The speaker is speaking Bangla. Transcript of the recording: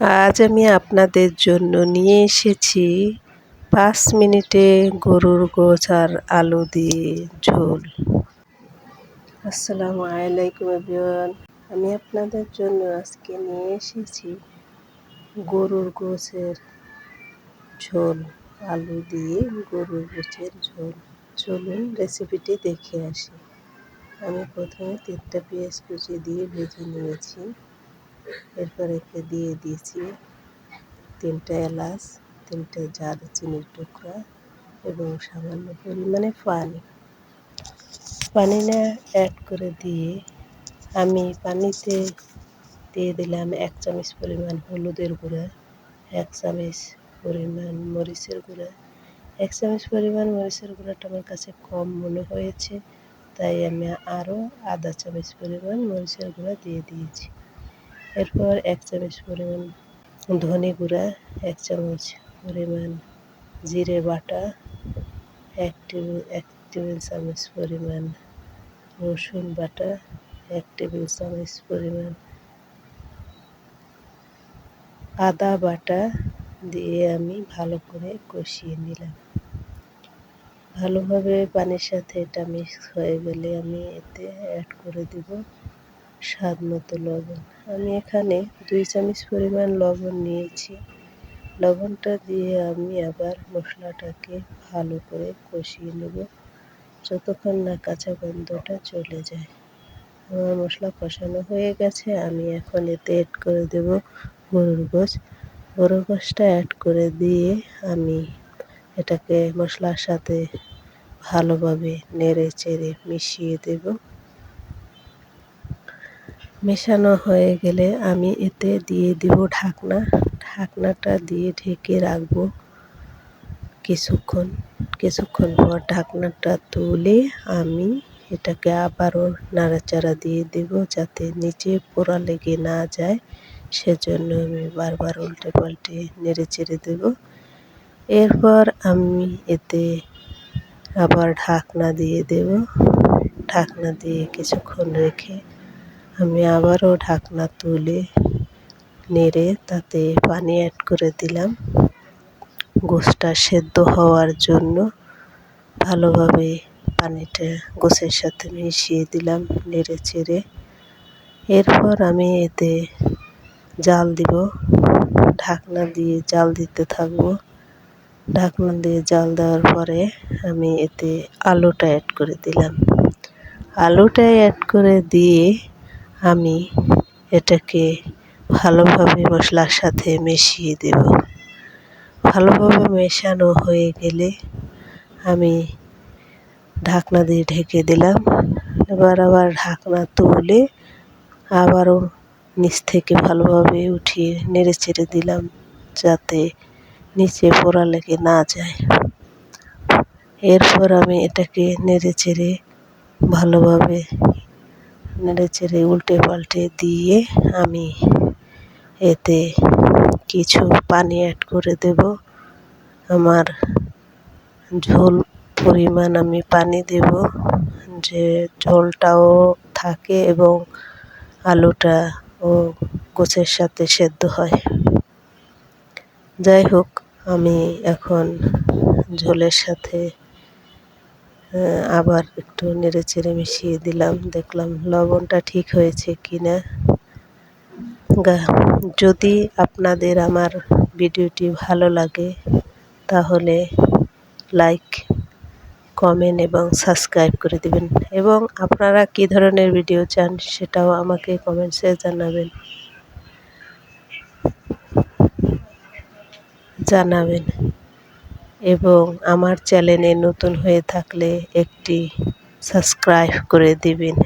আজ আমি আপনাদের জন্য নিয়ে এসেছি পাঁচ মিনিটে গরুর গোছ আর আলু দিয়ে ঝোল। আসসালামু আলাইকুম এভরিওয়ান। আমি আপনাদের জন্য আজকে নিয়ে এসেছি গরুর গোছের ঝোল, আলু দিয়ে গরুর গোছের ঝোল। চলুন রেসিপিটি দেখে আসি। আমি প্রথমে তিনটা পেঁয়াজ কুচি দিয়ে ভেজে নিয়েছি। এরপর একে দিয়ে দিয়েছি তিনটা এলাচ, তিনটে চিনির টুকরা এবং সামান্য পরিমাণে পানি। পানি না অ্যাড করে দিয়ে আমি পানিতে দিয়ে দিলাম এক চামচ পরিমাণ হলুদের গুঁড়া, এক চামচ পরিমাণ মরিচের গুঁড়া। এক চামচ পরিমাণ মরিচের গুঁড়াটা আমার কাছে কম মনে হয়েছে, তাই আমি আরও আধা চামচ পরিমাণ মরিচের গুঁড়া দিয়ে দিয়েছি। এরপর এক চামচ পরিমাণ ধনে গুঁড়া, এক চামচ পরিমাণ জিরে বাটা, এক টেবিল এক টেবিল চামচ পরিমাণ রসুন বাটা, এক টেবিল চামচ পরিমাণ আদা বাটা দিয়ে আমি ভালো করে কষিয়ে নিলাম। ভালোভাবে পানির সাথে এটা মিক্স হয়ে গেলে আমি এতে অ্যাড করে দেব স্বাদ মতো লবণ। আমি এখানে দুই চামচ পরিমাণ লবণ নিয়েছি। লবণটা দিয়ে আমি আবার মশলাটাকে ভালো করে কষিয়ে নেব যতক্ষণ না কাঁচা গন্ধটা চলে যায়। আমার মশলা কষানো হয়ে গেছে। আমি এখন এতে অ্যাড করে দেব গরুর গোছ গরুর গোশটা অ্যাড করে দিয়ে আমি এটাকে মশলার সাথে ভালোভাবে নেড়ে চেড়ে মিশিয়ে দেব। মেশানো হয়ে গেলে আমি এতে দিয়ে দিব ঢাকনা। ঢাকনাটা দিয়ে ঢেকে রাখব কিছুক্ষণ। কিছুক্ষণ পর ঢাকনাটা তুলে আমি এটাকে আবারও নাড়াচাড়া দিয়ে দেব যাতে নিচে পোড়া লেগে না যায়। সেজন্য আমি বারবার উল্টে পাল্টে নেড়ে চেড়ে দেব। এরপর আমি এতে আবার ঢাকনা দিয়ে দেব। ঢাকনা দিয়ে কিছুক্ষণ রেখে আমি আবারও ঢাকনা তুলে নেড়ে তাতে পানি অ্যাড করে দিলাম। গোশটা সেদ্ধ হওয়ার জন্য ভালোভাবে পানিটা গোছের সাথে মিশিয়ে দিলাম নেড়ে চেড়ে। এরপর আমি এতে জাল দিব। ঢাকনা দিয়ে জাল দিতে থাকব। ঢাকনা দিয়ে জাল দেওয়ার পরে আমি এতে আলুটা অ্যাড করে দিলাম। আলুটা অ্যাড করে দিয়ে আমি এটাকে ভালোভাবে মশলার সাথে মিশিয়ে দেব। ভালোভাবে মেশানো হয়ে গেলে আমি ঢাকনা দিয়ে ঢেকে দিলাম। এবার আবার ঢাকনা তুলে আবারও নিচ থেকে ভালোভাবে উঠিয়ে নেড়ে চেড়ে দিলাম যাতে নিচে পোড়া লেগে না যায়। এরপর আমি এটাকে নেড়ে চেড়ে ভালোভাবে নেড়ে চেড়ে উল্টে পাল্টে দিয়ে আমি এতে কিছু পানি অ্যাড করে দেব। আমার ঝোল পরিমাণ আমি পানি দেব। যে ঝোলটাও থাকে এবং আলুটা ও গোছের সাথে সেদ্ধ হয়। যাই হোক, আমি এখন ঝোলের সাথে আবার একটু নেড়ে চেড়ে মিশিয়ে দিলাম। দেখলাম লবণটা ঠিক হয়েছে কি না যদি আপনাদের আমার ভিডিওটি ভালো লাগে, তাহলে লাইক, কমেন্ট এবং সাবস্ক্রাইব করে দেবেন। এবং আপনারা কী ধরনের ভিডিও চান সেটাও আমাকে কমেন্টসে জানাবেন। জানাবেন। এবং আমার চ্যানেলে নতুন হয়ে থাকলে একটি সাবস্ক্রাইব করে দিবেন।